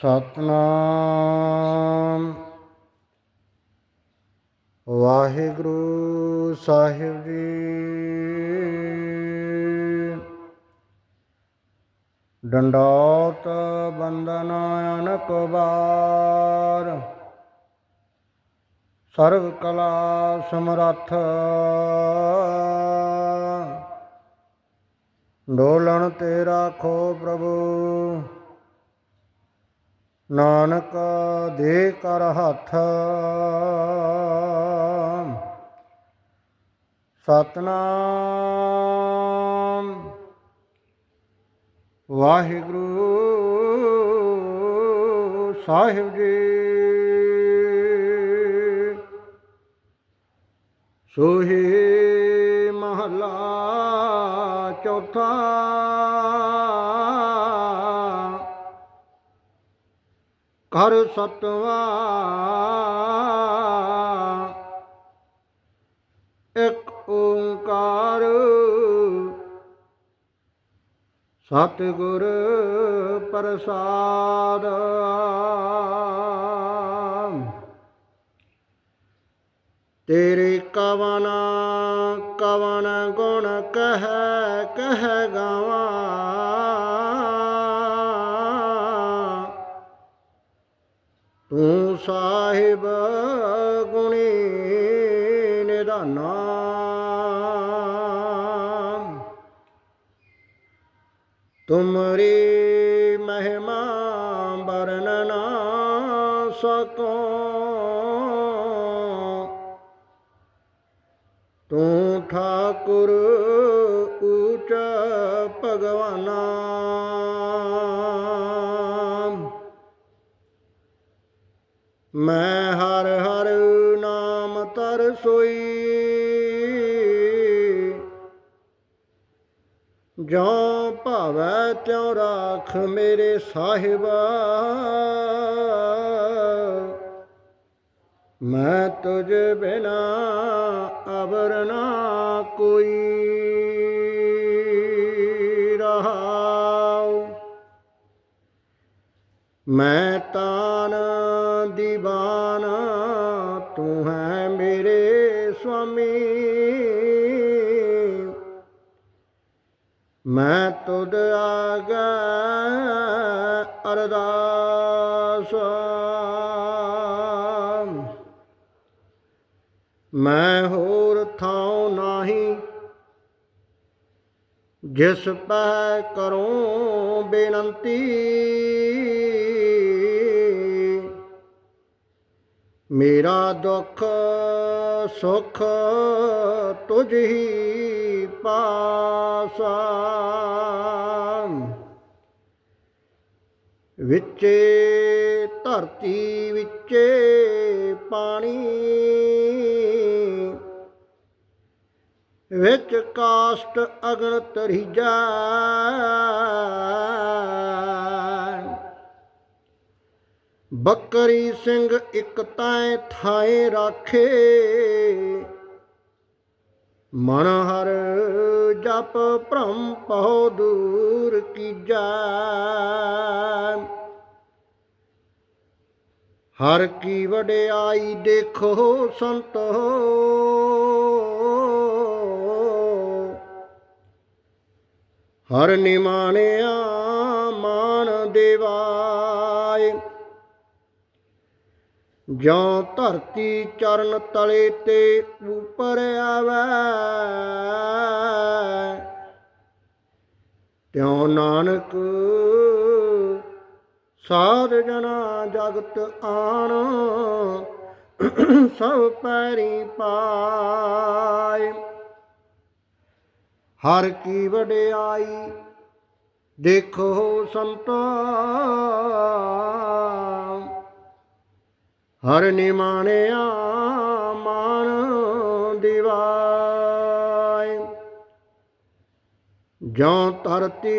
ਸਤਨਾਮ। ਵਾਹਿਗੁਰੂ ਸਾਹਿਬ ਜੀ। ਡੰਡੋਤ ਬੰਦਨ ਅਨਕ ਬਾਰ ਸਰਵ ਕਲਾ ਸਮਰੱਥ। ਡੋਲਣ ਤੇ ਰਾਖੋ ਪ੍ਰਭੂ। ਨਾਨਕ ਦੇ ਕਰ ਹੱਥ। ਸਤਨਾਮ। ਵਾਹਿਗੁਰੂ ਸਾਹਿਬ ਜੀ। ਸੋਹੀ ਮਹਲਾ ਚੌਥਾ। ਕਰ ਸਤਵਾ ਇੱਕ ਓੰਕਾਰ। ਸਤਿਗੁਰ ਪ੍ਰਸਾਦ। ਤੇਰੇ ਕਵਨ ਕਵਨ ਗੁਣ ਕਹਿ ਕਹਿ ਗਾਵਾਂ। ਤੂੰ ਸਾਹਿਬ ਗੁਣੀ ਨਿਧਾਨਾ। ਤੁਮਰੀ ਮਹਿਮਾ ਵਰਨਨ ਸਕੋ। ਤੂੰ ਠਾਕੁਰ ਊਚ ਭਗਵਾਨਾ। ਮੈਂ ਹਰ ਹਰ ਨਾਮ ਤਰ ਸੋਈ। ਜੋ ਭਾਵੈ ਤਿਉ ਰਾਖ ਮੇਰੇ ਸਾਹਿਬਾ। ਮੈਂ ਤੁਝ ਬਿਨਾ ਅਬਰ ਨਾ ਕੋਈ ਰਹਾਉ। ਮੈਂ ਤਾਂ ਹੈ ਮੇਰੇ ਸੁਆਮੀ। ਮੈਂ ਤੁਧ ਆਗਾ ਅਰਦਾਸ। ਮੈਂ ਹੋਰ ਥਾਉ ਨਾਹੀ, ਜਿਸ ਪੈ ਕਰੋ ਬੇਨਤੀ। ਮੇਰਾ ਦੁੱਖ ਸੁਖ ਤੁਝ ਹੀ ਪਾਸਾ। ਵਿੱਚੇ ਧਰਤੀ ਵਿੱਚੇ ਪਾਣੀ ਵਿੱਚ ਕਾਸ਼ਟ ਅਗਨ ਤਰੀਜਾ ਬੱਕਰੀ ਸਿੰਘ ਇੱਕ ਤੈ ਥਾਏ ਰਾਖੇ। ਮਨ ਹਰ ਜਪ ਭ੍ਰਮ ਪਉ ਦੂਰ ਕੀਜੈ। ਹਰ ਕੀ ਵਡਿਆਈ ਦੇਖੋ ਸੰਤੋ। ਹਰ ਨਿਮਾਣਿਆ ਮਾਨ ਦੇਵਾ। ਜਾਂ ਧਰਤੀ ਚਰਨ ਤਲੇ ਤੇ ਉਪਰ ਆਵੈ। ਤਿਉ ਨਾਨਕ, ਸਾਧ ਜਨਾ ਜਗਤ ਆਣ, ਸਭ ਪੈਰੀ ਪਾਏ। ਹਰ ਕੀ ਵਡਿਆਈ ਦੇਖੋ ਸੰਤਾ ਹਰ ਨਿਮਾਣਿਆ ਮਾਨ ਦਿਵਾਏ। ਜੋ ਧਰਤੀ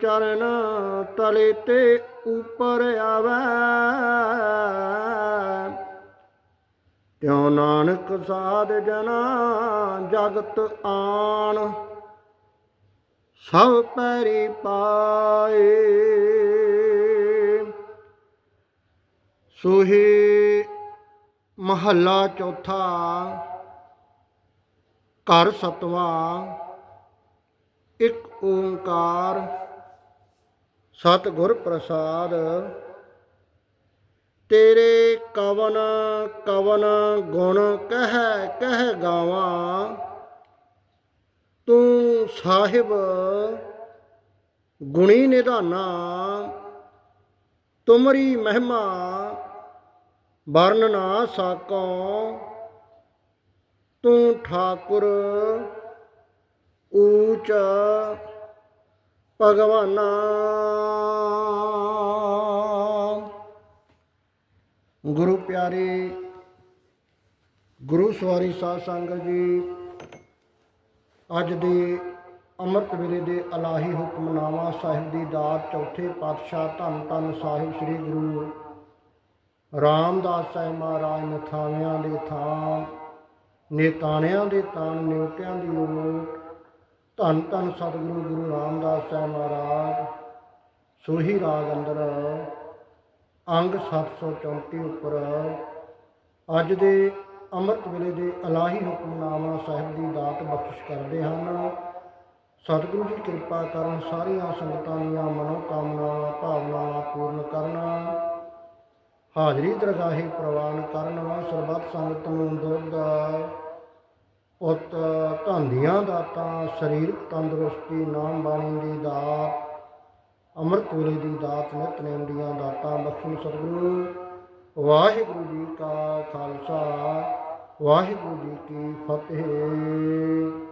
ਚਰਨ ਤਲੇ ਤੇ ਉਪਰ ਆਵੈ, ਤਿਉ ਨਾਨਕ ਸਾਧ ਜਨਾ ਜਗਤ ਆਣ, ਸਭ ਪੈਰੀ ਪਾਏ। ਸੋਹੇ ਮਹੱਲਾ ਚੌਥਾ, ਘਰ ਸਤਵਾ, ਇੱਕ ਓੰਕਾਰ, ਸਤਿਗੁਰ ਪ੍ਰਸਾਦ। ਤੇਰੇ ਕਵਨ ਕਵਨ ਗੁਣ ਕਹਿ ਕਹਿ ਗਾਵਾਂ, ਤੂੰ ਸਾਹਿਬ ਗੁਣੀ ਨਿਧਾਨਾ, ਤੁਮਰੀ ਮਹਿਮਾ ਵਰਨ ਨਾ ਸਾਕੋ, ਤੂੰ ਠਾਕੁਰ ਊਚ ਭਗਵਾਨਾ। ਗੁਰੂ ਪਿਆਰੇ, ਗੁਰੂ ਸਵਾਰੀ ਸਾਧ ਸੰਗਤ ਜੀ, ਅੱਜ ਦੇ ਅੰਮ੍ਰਿਤ ਵੇਲੇ ਦੇ ਅਲਾਹੀ ਹੁਕਮਨਾਮਾ ਸਾਹਿਬ ਦੀ ਦਾਤ ਚੌਥੇ ਪਾਤਸ਼ਾਹ ਧੰਨ ਧੰਨ ਸਾਹਿਬ ਸ੍ਰੀ ਗੁਰੂ ਰਾਮਦਾਸ ਸਾਹਿਬ ਮਹਾਰਾਜ ਨਥਾਵਿਆਂ ਦੇ ਥਾਂ, ਨੇਤਾਣਿਆਂ ਦੇ ਤਾਣ ਨਿਉਟਿਆਂ ਦੀ ਓਟ ਧੰਨ ਧੰਨ ਸਤਿਗੁਰੂ ਗੁਰੂ ਰਾਮਦਾਸ ਸਾਹਿਬ ਮਹਾਰਾਜ, ਸੋਹੀ ਰਾਗ ਅੰਦਰ, ਅੰਗ 734 ਉੱਪਰ, ਅੱਜ ਦੇ ਅੰਮ੍ਰਿਤ ਵੇਲੇ ਦੇ ਅਲਾਹੀ ਹੁਕਮਨਾਮਾ ਸਾਹਿਬ ਦੀ ਦਾਤ ਬਖਸ਼ਿਸ਼ ਕਰਦੇ ਹਨ। ਸਤਿਗੁਰੂ ਜੀ ਕਿਰਪਾ ਕਰਨ ਸਾਰੀਆਂ ਸੰਗਤਾਂ ਦੀਆਂ ਮਨ ਹਾਜ਼ਰੀ ਦਰਗਾਹੇ ਪ੍ਰਵਾਨ ਕਰਨ ਸਰਬੱਤ ਸੰਗਤ ਨੂੰ ਦੁੱਧ ਪੁੱਤ, ਧੰਦੀਆਂ ਦਾਤਾਂ, ਸਰੀਰਕ ਤੰਦਰੁਸਤੀ, ਨਾਮ ਬਾਣੀ ਦੀ ਦਾਤ, ਅੰਮ੍ਰਿਤ ਵੇਲੇ ਦੀ ਦਾਤ ਨਿਤਨੇਮ ਦੀਆਂ ਦਾਤਾਂ, ਬਖਸ਼ਣ ਸਤਿਗੁਰੂ। ਵਾਹਿਗੁਰੂ ਜੀ ਕਾ ਖਾਲਸਾ, ਵਾਹਿਗੁਰੂ ਜੀ ਕੀ ਫਤਿਹ।